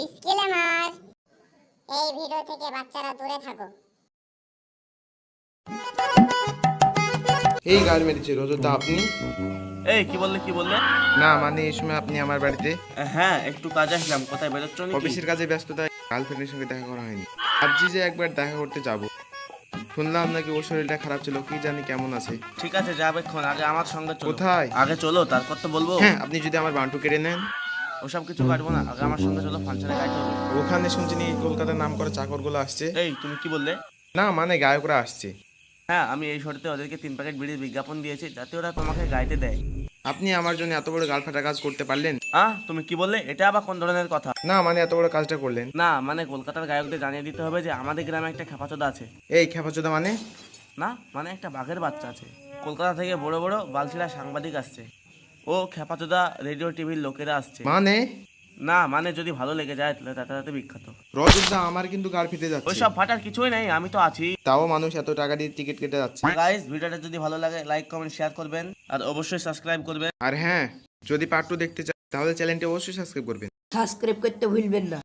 Disclaimer এই video থেকে বাচ্চারা দূরে থাকো। এই গাল মেরেছে রোজতা আপনি? এই কি বললে কি বললে? না মানে এই সময় আপনি আমার বাড়িতে। হ্যাঁ একটু কাজে আসলাম। কোথায় বেরোচ্ছ নাকি? অফিসের কাজে ব্যস্ততায় গার্লফ্রেন্ডের সঙ্গে দেখা করা হয়নি। ভাবছি যে একবার দেখা করতে যাব। শুনলাম নাকি ওর শরীরটা খারাপ ছিল কি জানি কেমন আছে। ঠিক আছে যাবে এখন। আগে আমার সঙ্গে চলো। কোথায়? আগে চলো তারপর তো বলব। হ্যাঁ আপনি যদি আমার বান্টু কেড়ে নেন। ওসব কিছু কাটবো না আগে আমার সঙ্গে চলো ফাংশনে গাইতে হবে। ওখানে শুনছি নি কলকাতার নাম করা চাকরগুলো আসছে। এই তুমি কি বললে? না মানে গায়করা আসছে। হ্যাঁ আমি এই শর্তে ওদেরকে তিন প্যাকেট বিড়ির বিজ্ঞাপন দিয়েছি যাতে ওরা তোমাকে গাইতে দেয়। আপনি আমার জন্য এত বড় গাল ফাটা কাজ করতে পারলেন? আহ তুমি কি বললে? এটা আবার কোন ধরনের কথা? না মানে এত বড় কাজটা করলেন। না মানে কলকাতার গায়কদের জানিয়ে দিতে হবে যে আমাদের গ্রামে একটা খেপাচোদা আছে। এই খেপাচোদা মানে? না মানে একটা বাঘের বাচ্চা আছে। কলকাতা থেকে বড় বড় বালছিরা সাংবাদিক আসছে। ও খেপাচোদা রেডিও টিভির লোকেরা আসছে। মানে? না মানে যদি ভালো লেগে যায় তাহলে তাতে তাতে বিখ্যাত। রজতদা আমার কিন্তু গার ফিতে যাচ্ছে। ওইসব ফাটার কিছুই নাই আমি তো আছি। তাও মানুষ এত টাকা দিয়ে টিকিট কেটে যাচ্ছে। গাইস ভিডিওটা যদি ভালো লাগে লাইক কমেন্ট শেয়ার করবেন। আর অবশ্যই সাবস্ক্রাইব করবেন। আর হ্যাঁ যদি পার্ট টু দেখতে চান তাহলে চ্যানেলটি অবশ্যই সাবস্ক্রাইব করবেন। সাবস্ক্রাইব করতে ভুলবেন না।